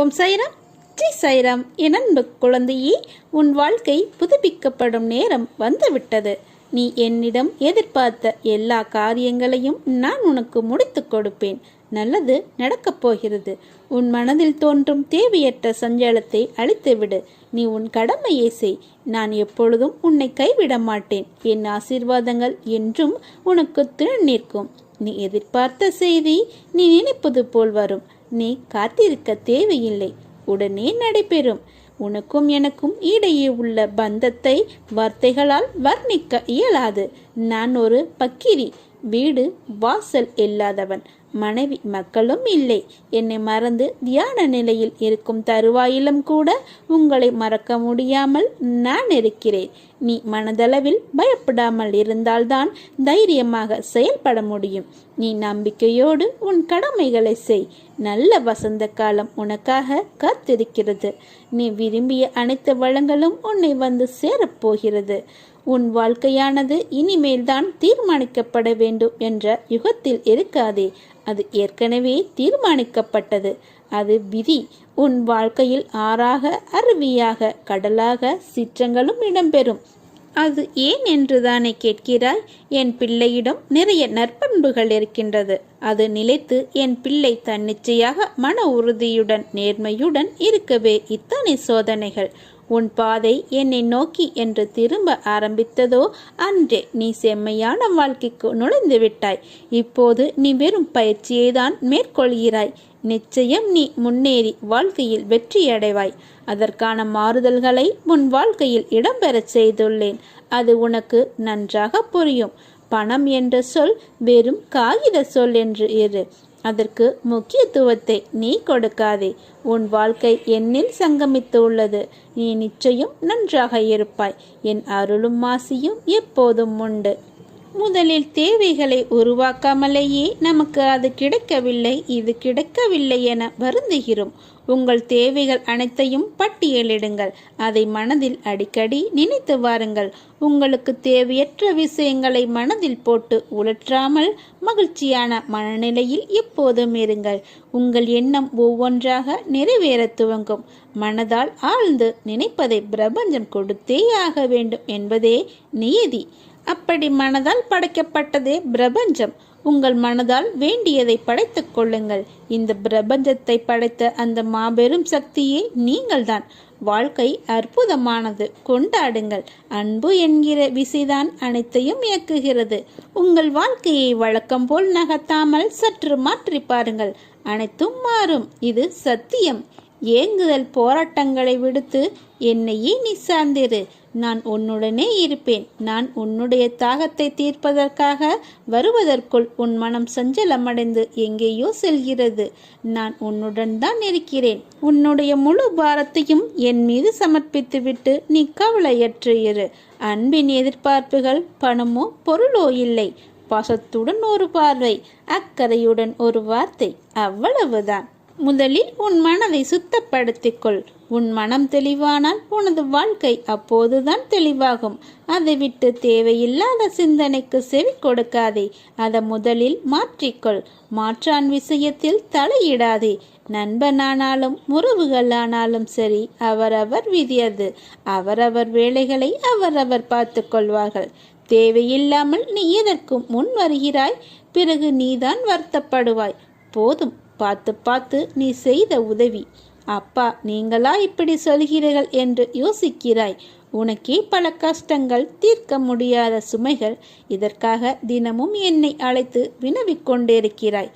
ஓம் சைராம். ஜி சைராம். என் அன்பு குழந்தையே உன் வாழ்க்கை புதுப்பிக்கப்படும் நேரம் வந்துவிட்டது. நீ என்னிடம் எதிர்பார்த்த எல்லா காரியங்களையும் நான் உனக்கு முடித்துக் கொடுப்பேன். நல்லது நடக்கப் போகிறது. உன் மனதில் தோன்றும் தேவையற்ற சஞ்சலத்தை அழித்துவிடு. நீ உன் கடமையை செய். நான் எப்பொழுதும் உன்னை கைவிட மாட்டேன். என் ஆசீர்வாதங்கள் என்றும் உனக்கு திறன் நிற்கும். நீ எதிர்பார்த்த செய்தி நீ நினைப்பது போல் வரும். நீ காத்திருக்க தேவையில்லை. உடனே நடைபெறும். உனக்கும் எனக்கும் இடையே உள்ள பந்தத்தை வார்த்தைகளால் வர்ணிக்க இயலாது. நான் ஒரு பக்கிரி. வீடு வாசல் இல்லாதவன். மனைவி மக்களும் இல்லை. என்னை மறந்து தியான நிலையில் இருக்கும் தருவாயிலும் கூட உங்களை மறக்க முடியாமல் நான் இருக்கிறேன். நீ மனதளவில் பயப்படாமல் இருந்தால்தான் தைரியமாக செயல்பட முடியும். நீ நம்பிக்கையோடு உன் கடமைகளை செய். நல்ல வசந்த காலம் உனக்காக காத்திருக்கிறது. நீ விரும்பிய அனைத்து வளங்களும் உன்னை வந்து சேரப்போகிறது. உன் வாழ்க்கையானது இனிமேல்தான் தீர்மானிக்கப்பட வேண்டும் என்ற யுகத்தில் இருக்காதே. அது ஏற்கனவே தீர்மானிக்கப்பட்டது. அது விதி. உன் வாழ்க்கையில் ஆறாக அருவியாக கடலாக சிற்றங்களும் இடம்பெறும். அது ஏன் என்று தானே கேட்கிறாய்? என் பிள்ளையிடம் நிறைய நற்பண்புகள் இருக்கின்றது. அது நிலைத்து என் பிள்ளை தன்னிச்சையாக மன உறுதியுடன் நேர்மையுடன் இருக்கவே இத்தனை சோதனைகள். உன் பாதை என்னை நோக்கி என்று திரும்ப ஆரம்பித்ததோ அன்றே நீ செம்மையான வாழ்க்கைக்கு நுழைந்து விட்டாய். இப்போது நீ வெறும் பயிற்சியை தான் மேற்கொள்கிறாய். நிச்சயம் நீ முன்னேறி வாழ்க்கையில் வெற்றியடைவாய். அதற்கான மாறுதல்களை உன் வாழ்க்கையில் இடம்பெறச் செய்துள்ளேன். அது உனக்கு நன்றாக புரியும். பணம் என்ற சொல் வெறும் காகித சொல் என்று இரு. அதற்கு முக்கியத்துவத்தை நீ கொடுக்காதே. உன் வாழ்க்கை என்னில் சங்கமித்து உள்ளது நீ நிச்சயம் நன்றாக இருப்பாய். என் அருளும் மாசியும் எப்போதும் உண்டு. முதலில் தேவைகளை உருவாக்காமலேயே நமக்கு அது கிடைக்கவில்லை இது கிடைக்கவில்லை என வருந்துகிறோம். உங்கள் தேவைகள் அனைத்தையும் பட்டியலிடுங்கள். அதை மனதில் அடிக்கடி நினைத்து வாருங்கள். உங்களுக்கு தேவையற்ற விஷயங்களை மனதில் போட்டு உழற்றாமல் மகிழ்ச்சியான மனநிலையில் எப்போதும் இருங்கள். உங்கள் எண்ணம் ஒவ்வொன்றாக நிறைவேற துவங்கும். மனதால் ஆழ்ந்து நினைப்பதை பிரபஞ்சம் கொடுத்தே ஆக வேண்டும் என்பதே நியதி. அப்படி மனதால் படைக்கப்பட்டதே பிரபஞ்சம். உங்கள் மனதால் வேண்டியதை படைத்துக் கொள்ளுங்கள். இந்த பிரபஞ்சத்தை படைத்த அந்த மாபெரும் சக்தியே நீங்கள்தான். வாழ்க்கை அற்புதமானது. கொண்டாடுங்கள். அன்பு என்கிற விசைதான் அனைத்தையும் இயக்குகிறது. உங்கள் வாழ்க்கையை வழக்கம் போல் நகர்த்தாமல் சற்று மாற்றி பாருங்கள். அனைத்தும் மாறும். இது சத்தியம். ஏங்குதல் போராட்டங்களை விடுத்து என்னையே நீ சார்ந்திரு. நான் உன்னுடனே இருப்பேன். நான் உன்னுடைய தாகத்தை தீர்ப்பதற்காக வருவதற்குள் உன் மனம் சஞ்சலமடைந்து எங்கேயோ செல்கிறது. நான் உன்னுடன் தான் இருக்கிறேன். உன்னுடைய முழு பாரத்தையும் என் மீது சமர்ப்பித்துவிட்டு நீ கவலையற்று இரு. அன்பின் எதிர்பார்ப்புகள் பணமோ பொருளோ இல்லை. பாசத்துடன் ஒரு பார்வை அக்கறையுடன் ஒரு வார்த்தை அவ்வளவுதான். முதலில் உன் மனதை சுத்தப்படுத்திக்கொள். உன் மனம் தெளிவானால் உனது வாழ்க்கை அப்போதுதான் தெளிவாகும். அதை விட்டு தேவையில்லாத சிந்தனைக்கு செவி கொடுக்காதே. அதை முதலில் மாற்றிக்கொள். மாற்றான் விஷயத்தில் தலையிடாதே. நண்பனானாலும் உறவுகளானாலும் சரி அவரவர் விதியது அவரவர் வேலைகளை அவரவர் பார்த்து கொள்வார்கள். தேவையில்லாமல் நீ எதற்கும் முன் வருகிறாய்? பிறகு நீதான் வருத்தப்படுவாய். போதும். பார்த்து பார்த்து நீ செய்த உதவி. அப்பா நீங்களா இப்படி சொல்கிறீர்கள் என்று யோசிக்கிறாய். உனக்கே பல கஷ்டங்கள் தீர்க்க முடியாத சுமைகள். இதற்காக தினமும் என்னை அழைத்து வினவிக் கொண்டிருக்கிறாய்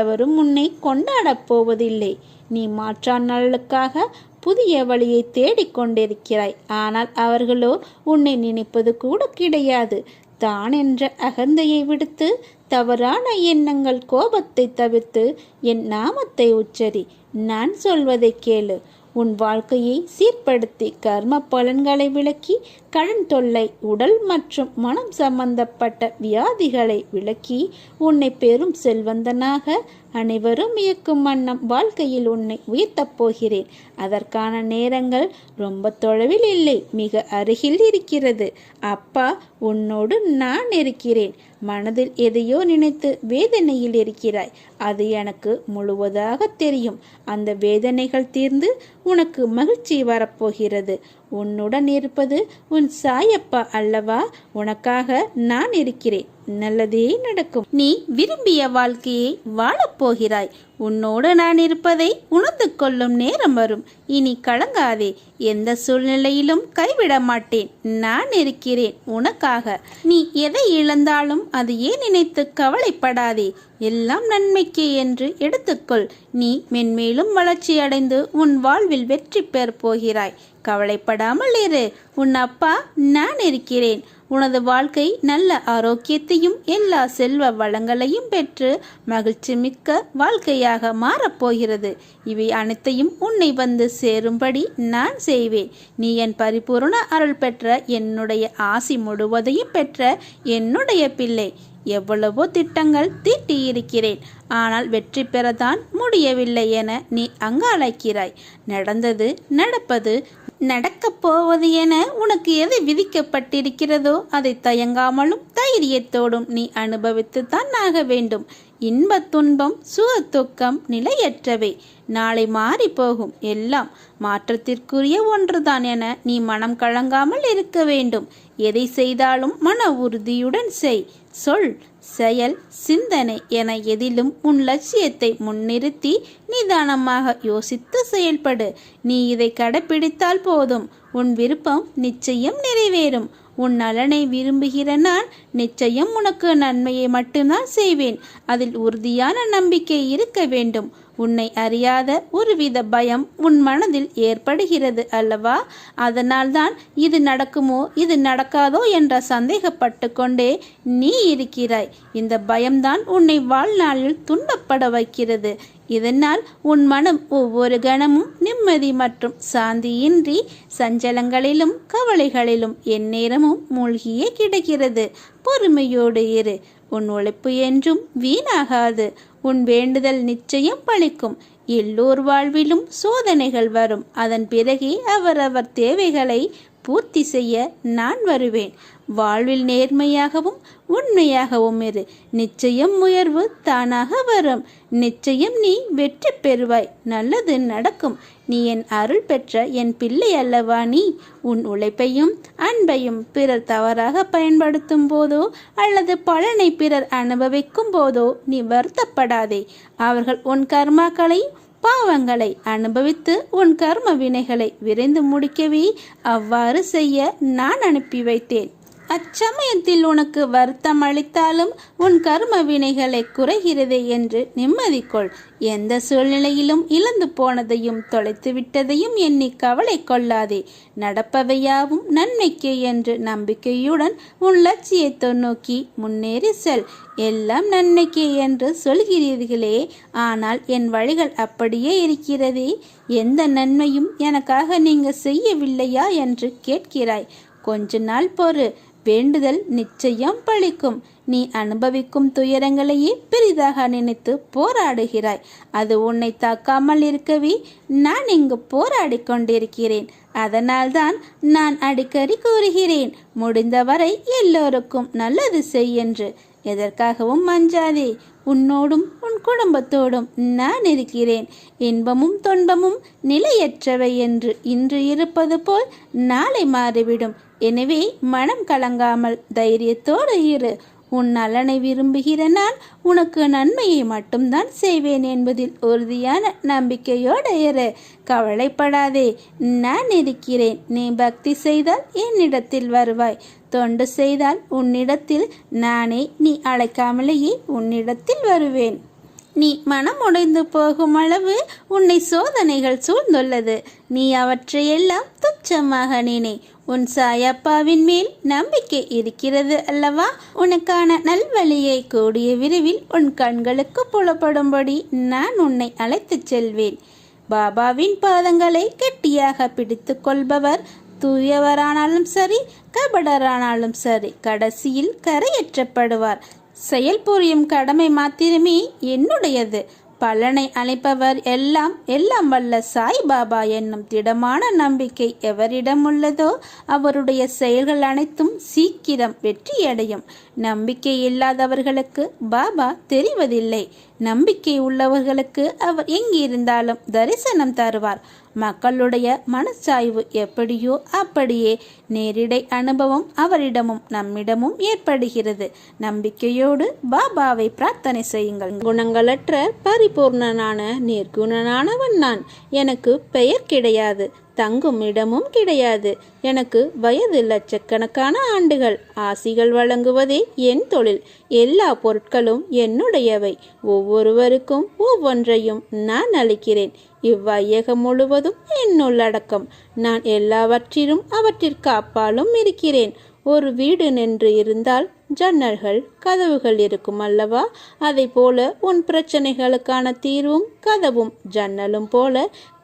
எவரும் உன்னை கொண்டாடப் போவதில்லை. நீ மாற்றான் நலனுக்காக புதிய வழியை தேடிக்கொண்டிருக்கிறாய். ஆனால் அவர்களோ உன்னை நினைப்பது கூட கிடையாது. தான் என்ற அகந்தையை விடுத்து தவறான எண்ணங்கள் கோபத்தை தவிர்த்து என் நாமத்தை உச்சரி. நான் சொல்வதை கேளு. உன் வாழ்க்கையை சீர்படுத்தி கர்ம பலன்களை விளக்கி கடன் தொல்லை உடல் மற்றும் மனம் சம்பந்தப்பட்ட வியாதிகளை விளக்கி உன்னை பெரும் செல்வந்தனாக அனைவரும் இயக்கும் வண்ணம் வாழ்க்கையில் உன்னை உயர்த்தப் போகிறேன். அதற்கான நேரங்கள் ரொம்ப தொலைவில் இல்லை மிக அருகில் இருக்கிறது. அப்பா உன்னோடு நான் இருக்கிறேன். மனதில் எதையோ நினைத்து வேதனையில் இருக்கிறாய். அது எனக்கு முழுவதாக தெரியும். அந்த வேதனைகள் தீர்ந்து உனக்கு மகிழ்ச்சி வரப்போகிறது. உன்னுடன் இருப்பது உன் சாயப்பா அல்லவா? உனக்காக நான் இருக்கிறேன். நல்லதே நடக்கும். நீ விரும்பிய வாழ்க்கையை வாழப்போகிறாய் உன்னோடு நான் இருப்பதை உணர்ந்து கொள்ளும் நேரம் வரும். இனி கலங்காதே. எந்த சூழ்நிலையிலும் கைவிட மாட்டேன். நான் இருக்கிறேன் உனக்காக. நீ எதை இழந்தாலும் அது ஏன் நினைத்து கவலைப்படாதே? எல்லாம் நன்மைக்கே என்று எடுத்துக்கொள். நீ மென்மேலும் வளர்ச்சி அடைந்து உன் வாழ்வில் வெற்றி பெறப் போகிறாய். கவலைப்படாமல் இரு. உன் அப்பா நான் இருக்கிறேன். உனது வாழ்க்கை நல்ல ஆரோக்கியத்தையும் எல்லா செல்வ வளங்களையும் பெற்று மகிழ்ச்சி மிக்க வாழ்க்கையாக மாறப்போகிறது இவை அனைத்தையும் உன்னை வந்து சேரும்படி நான் செய்வேன். நீ என் பரிபூர்ண அருள் பெற்ற என்னுடைய ஆசி முழுவதையும் பெற்ற என்னுடைய பிள்ளை. எவ்வளவோ திட்டங்கள் தீட்டியிருக்கிறேன். ஆனால் வெற்றி பெறத்தான் முடியவில்லை என நீ அங்காளைக்கிறாய் நடந்தது நடப்பது நடக்கப் போவது என உனக்கு எது விதிக்கப்பட்டிருக்கிறதோ அதை தயங்காமலும் தைரியத்தோடும் நீ அனுபவித்துத்தான் ஆக வேண்டும். இன்ப துன்பம் சுக துக்கம் நிலையற்றவை. நாளை மாறி போகும் எல்லாம் மாற்றத்திற்குரிய ஒன்றுதான் என நீ மனம் கலங்காமல் இருக்க வேண்டும். எதை செய்தாலும் மன உறுதியுடன் செய். சொல் செயல் சிந்தனை என எதிலும் உன் லட்சியத்தை முன்னிறுத்தி நிதானமாக யோசித்து செயல்படு. நீ இதை கடைப்பிடித்தால் போதும். உன் விருப்பம் நிச்சயம் நிறைவேறும். உன் நலனை விரும்புகிற நான் நிச்சயம் உனக்கு நன்மையை மட்டும்தான் செய்வேன். அதில் உறுதியான நம்பிக்கை இருக்க வேண்டும். உன்னை அறியாத ஒருவித பயம் உன் மனதில் ஏற்படுகிறது அல்லவா? அதனால்தான் இது நடக்குமோ இது நடக்காதோ என்ற சந்தேகப்பட்டு கொண்டே நீ இருக்கிறாய். இந்த பயம்தான் உன்னை வாழ்நாளில் துன்பப்பட வைக்கிறது. இதனால் உன் மனம் ஒவ்வொரு கணமும் நிம்மதி மற்றும் சாந்தியின்றி சஞ்சலங்களிலும் கவலைகளிலும் எந்நேரமும் மூழ்கியே கிடக்கிறது. பொறுமையோடு இரு. உன் உழைப்பு என்றும் வீணாகாது. உன் வேண்டுதல் நிச்சயம் பலிக்கும் எல்லோர் வாழ்விலும் சோதனைகள் வரும். அதன் பிறகே அவரவர் தேவைகளை பூர்த்தி செய்ய நான் வருவேன். வாழ்வில் நேர்மையாகவும் உண்மையாகவும் இரு. நிச்சயம் உயர்வு தானாக வரும். நிச்சயம் நீ வெற்றி பெறுவாய். நல்லது நடக்கும். நீ என் அருள் பெற்ற என் பிள்ளை அல்லவா நீ? உன் உழைப்பையும் அன்பையும் பிறர் தவறாக பயன்படுத்தும் போதோ அல்லது பலனை பிறர் அனுபவிக்கும் போதோ நீ வருத்தப்படாதே. அவர்கள் உன் கர்மாக்களை பாவங்களை அனுபவித்து உன் கர்ம வினைகளை விரைந்து முடிக்கவே அவ்வாறு செய்ய நான் அனுப்பி வைத்தேன். அச்சமயத்தில் உனக்கு வருத்தம் அளித்தாலும் உன் கர்ம வினைகளை குறைகிறதே என்று நிம்மதி கொள் எந்த சூழ்நிலையிலும் இழந்து போனதையும் தொலைத்து விட்டதையும் எண்ணி கவலை கொள்ளாதே. நடப்பவையாவும் நன்மைக்கே என்று நம்பிக்கையுடன் உன் லட்சியத்தை நோக்கி முன்னேறி செல். எல்லாம் நன்மைக்கே என்று சொல்கிறீர்களே ஆனால் என் வழிகள் அப்படியே இருக்கிறதே. எந்த நன்மையும் எனக்காக நீங்கள் செய்யவில்லையா என்று கேட்கிறாய். கொஞ்ச நாள் பொறு. வேண்டுதல் நிச்சயம் பழிக்கும். நீ அனுபவிக்கும் துயரங்களையே பெரிதாக நினைத்து போராடுகிறாய். அது உன்னை தாக்காமல் இருக்கவே நான் இங்கு போராடி கொண்டிருக்கிறேன். அதனால்தான் நான் அடிக்கடி கூறுகிறேன் முடிந்தவரை எல்லோருக்கும் நல்லது செய் என்று. எதற்காகவும் மஞ்சாதே உன்னோடும் உன் குடும்பத்தோடும் நான் இருக்கிறேன். இன்பமும் துன்பமும் நிலையற்றவை என்று இன்று இருப்பது போல் நாளை மாறிவிடும். எனவே மனம் கலங்காமல் தைரியத்தோடு இரு. உன் நலனை விரும்புகிற நான் உனக்கு நன்மையை மட்டும்தான் செய்வேன் என்பதில் உறுதியான நம்பிக்கையோடு இரு. கவலைப்படாதே நான் இருக்கிறேன். நீ பக்தி செய்தால் என்னிடத்தில் வருவாய். தொண்டு செய்தால் உன்னிடத்தில் நானே நீ அழைக்காமலேயே உன்னிடத்தில் வருவேன். நீ மனம் உடைந்து போகும் அளவு உன்னை சோதனைகள் சூழ்ந்துள்ளது. நீ அவற்றையெல்லாம் துச்சமாக நினை. உன் சாயப்பாவின் மேல் நம்பிக்கை இருக்கிறது அல்லவா? உனக்கான நல்வழியை கூடிய விரைவில் உன் கண்களுக்கு புலப்படும்படி நான் உன்னை அழைத்துச் செல்வேன். பாபாவின் பாதங்களை கெட்டியாக பிடித்து கொள்பவர் தூயவரானாலும் சரி கபடரானாலும் சரி கடைசியில் கரையேற்றப்படுவார். செயல் புரியும் கடமை மாத்திரமே என்னுடையது. பலனை அளிப்பவர் எல்லாம் எல்லாம் வல்ல சாய்பாபா என்னும் திடமான நம்பிக்கை எவரிடம் உள்ளதோ அவருடைய செயல்கள் அனைத்தும் சீக்கிரம் வெற்றியடையும். நம்பிக்கை இல்லாதவர்களுக்கு பாபா தெரிவதில்லை. நம்பிக்கை உள்ளவர்களுக்கு அவர் எங்கிருந்தாலும் தரிசனம் தருவார். மக்களுடைய மனச்சாய்வு எப்படியோ அப்படியே நேரிடை அனுபவம் அவரிடமும் நம்மிடமும் ஏற்படுகிறது. நம்பிக்கையோடு பாபாவை பிரார்த்தனை செய்யுங்கள். குணங்களற்ற பரிபூர்ணனான நேர்குணனானவன் நான். எனக்கு பெயர் கிடையாது தங்கும் இடமும் கிடையாது. எனக்கு வயது லட்சக்கணக்கான ஆண்டுகள். ஆசிகள் வழங்குவதே என் தொழில். எல்லா பொருட்களும் என்னுடையவை. ஒவ்வொருவருக்கும் ஒவ்வொன்றையும் நான் அளிக்கிறேன். இவ்வையகம் முழுவதும் என்னுள்ளடக்கம் நான் எல்லாவற்றிலும் அவற்றிற்கு அப்பாலும் இருக்கிறேன். ஒரு வீடு நின்று இருந்தால் ஜன்னல்கள் கதவுகள் இருக்கும் அல்லவா? அதை போல உன் பிரச்சனைகளுக்கான தீர்வும் கதவும். ஜன்னலும் போல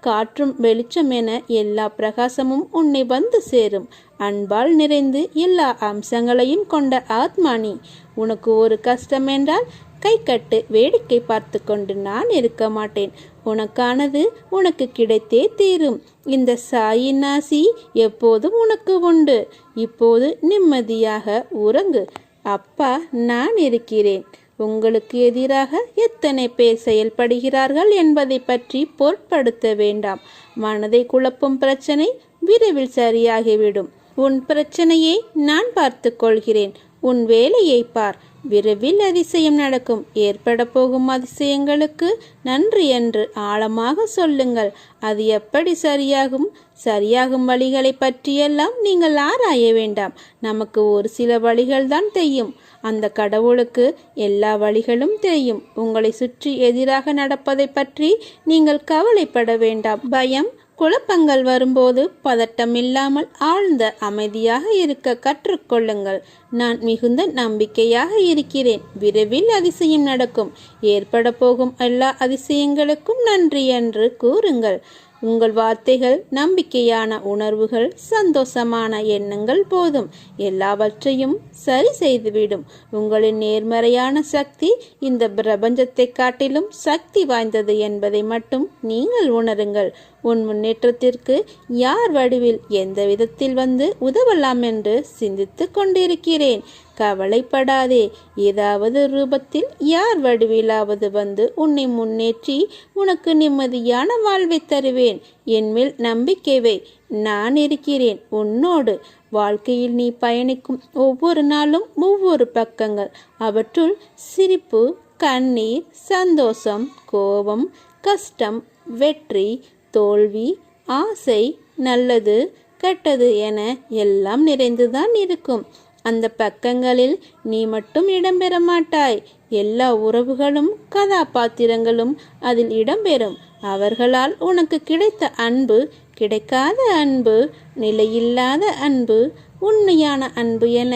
காற்றும் வெளிச்சம் என எல்லா பிரகாசமும் உன்னை வந்து சேரும். அன்பால் நிறைந்து எல்லா அம்சங்களையும் கொண்ட ஆத்மானி. உனக்கு ஒரு கஷ்டம் என்றால் கை கட்டு வேடிக்கை பார்த்து கொண்டு நான் இருக்க மாட்டேன். உனக்கானது உனக்கு கிடைத்தே தீரும். இந்த சாயின் ஆசி எப்போதும் உனக்கு உண்டு. இப்போது நிம்மதியாக உறங்கு. அப்பா நான் இருக்கிறேன். உங்களுக்கு எதிராக எத்தனை பேர் செயல்படுகிறார்கள் என்பதை பற்றி பொருட்படுத்த வேண்டாம். மனதை குழப்பும் பிரச்சனை விரைவில் சரியாகிவிடும். உன் பிரச்சனையை நான் பார்த்து கொள்கிறேன். உன் வேலையை பார். விரைவில் அதிசயம் நடக்கும். ஏற்பட போகும் அதிசயங்களுக்கு நன்றி என்று ஆழமாக சொல்லுங்கள். அது எப்படி சரியாகும்? சரியாகும் வழிகளை பற்றியெல்லாம் நீங்கள் ஆராய வேண்டாம். நமக்கு ஒரு சில வழிகள் தான் தெரியும். அந்த கடவுளுக்கு எல்லா வழிகளும் தெரியும். உங்களை சுற்றி எதிராக நடப்பதை பற்றி நீங்கள் கவலைப்பட வேண்டாம். பயம் குழப்பங்கள் வரும்போது பதட்டம் இல்லாமல் ஆழ்ந்த அமைதியாக இருக்க கற்றுக்கொள்ளுங்கள். நான் மிகுந்த நம்பிக்கையாக இருக்கிறேன். விரைவில் அதிசயம் நடக்கும். ஏற்பட போகும் எல்லா அதிசயங்களுக்கும் நன்றி என்று கூறுங்கள். உங்கள் வார்த்தைகள் நம்பிக்கையான உணர்வுகள் சந்தோஷமான எண்ணங்கள் போதும். எல்லாவற்றையும் சரி செய்துவிடும். உங்களின் நேர்மறையான சக்தி இந்த பிரபஞ்சத்தை காட்டிலும் சக்தி வாய்ந்தது என்பதை மட்டும் நீங்கள் உணருங்கள். உன் முன்னேற்றத்திற்கு யார் வடிவில் எந்த விதத்தில் வந்து உதவலாம் என்று சிந்தித்து கொண்டிருக்கிறேன். கவலைப்படாதே. ஏதாவது ரூபத்தில் யார் வடிவிலாவது வந்து உன்னை முன்னேற்றி உனக்கு நிம்மதியான வாழ்வை தருவேன். என்மேல் நம்பிக்கை வை. நான் இருக்கிறேன் உன்னோடு. வாழ்க்கையில் நீ பயணிக்கும் ஒவ்வொரு நாளும் ஒவ்வொரு பக்கங்கள். அவற்றுள் சிரிப்பு கண்ணீர் சந்தோஷம் கோபம் கஷ்டம் வெற்றி தோல்வி ஆசை நல்லது கெட்டது என எல்லாம் நிறைந்துதான் இருக்கும். அந்த பக்கங்களில் நீ மட்டும் இடம்பெற மாட்டாய் எல்லா உறவுகளும் கதாபாத்திரங்களும் அதில் இடம்பெறும். அவர்களால் உனக்கு கிடைத்த அன்பு கிடைக்காத அன்பு நிலையில்லாத அன்பு உண்மையான அன்பு என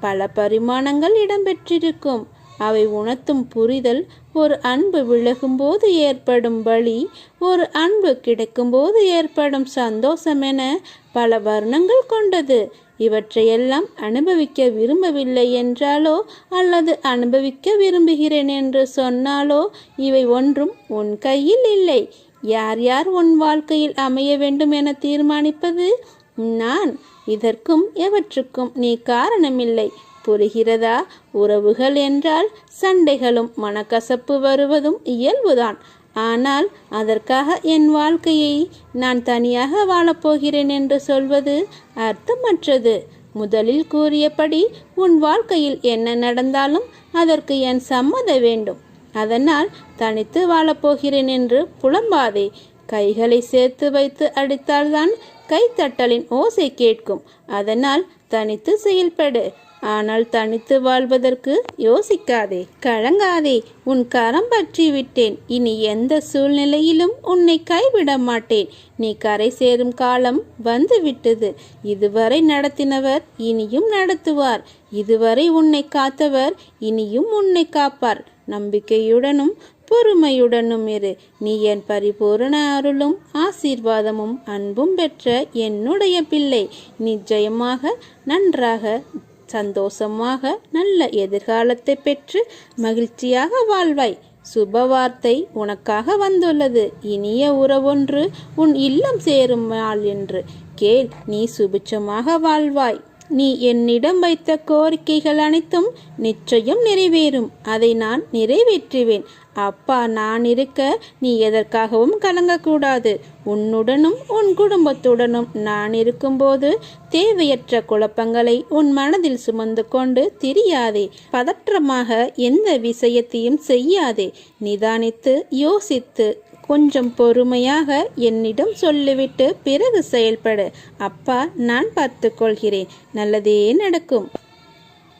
பல பரிமாணங்கள் இடம்பெற்றிருக்கும். அவை உணர்த்தும் புரிதல் ஒரு அன்பு விலகும்போது ஏற்படும் வழி ஒரு அன்பு கிடைக்கும்போது ஏற்படும் சந்தோஷம் என பல வர்ணங்கள் கொண்டது. இவற்றையெல்லாம் அனுபவிக்க விரும்பவில்லை என்றாலோ அல்லது அனுபவிக்க விரும்புகிறேன் என்று சொன்னாலோ இவை ஒன்றும் உன் கையில் இல்லை. யார் யார் உன் வாழ்க்கையில் அமைய வேண்டும் என தீர்மானிப்பது? நான். இதற்கும் எவற்றுக்கும் நீ காரணமில்லை. புரிகிறதா? உறவுகள் என்றால் சண்டைகளும் மனக்கசப்பு வருவதும் இயல்புதான். ஆனால் அதற்காக என் வாழ்க்கையை நான் தனியாக வாழப்போகிறேன் என்று சொல்வது அர்த்தமற்றது. முதலில் கூறியபடி உன் வாழ்க்கையில் என்ன நடந்தாலும் அதற்கு என் சம்மத வேண்டும். அதனால் தனித்து வாழப்போகிறேன் என்று புலம்பாதே. கைகளை சேர்த்து வைத்து அடித்தால்தான் கைத்தட்டலின் ஓசை கேட்கும். அதனால் தனித்து செயல்படு. ஆனால் தனித்து வாழ்வதற்கு யோசிக்காதே கழங்காதே உன் கரம் பற்றி விட்டேன் இனி எந்த சூழ்நிலையிலும் உன்னை கைவிட மாட்டேன். நீ கரை சேரும் காலம் வந்துவிட்டது. இதுவரை நடத்தினவர் இனியும் நடத்துவார். இதுவரை உன்னை காத்தவர் இனியும் உன்னை காப்பார். நம்பிக்கையுடனும் பொறுமையுடனும் இரு. நீ என் பரிபூரண அருளும் ஆசீர்வாதமும் அன்பும் பெற்ற என்னுடைய பிள்ளை. நிச்சயமாக நன்றாக சந்தோஷமாக நல்ல எதிர்காலத்தை பெற்று மகிழ்ச்சியாக வாழ்வாய். சுபவார்த்தை உனக்காக வந்துள்ளது. இனிய உறவொன்று உன் இல்லம் சேரும் நாள் என்று. கேள் நீ சுபிட்சமாக வாழ்வாய். நீ என்னிடம் வைத்த கோரிக்கைகள் அனைத்தும் நிச்சயம் நிறைவேறும். அதை நான் நிறைவேற்றுவேன். அப்பா நான் இருக்க நீ எதற்காகவும் கலங்கக்கூடாது. உன்னுடனும் உன் குடும்பத்துடனும் நான் இருக்கும்போது தேவையற்ற குழப்பங்களை உன் மனதில் சுமந்து கொண்டு திரியாதே. பதற்றமாக எந்த விஷயத்தையும் செய்யாதே. நிதானித்து யோசித்து கொஞ்சம் பொறுமையாக என்னிடம் சொல்லிவிட்டு பிறகு செயல்படு. அப்பா நான் பார்த்துக்கொள்கிறேன். நல்லதே நடக்கும்.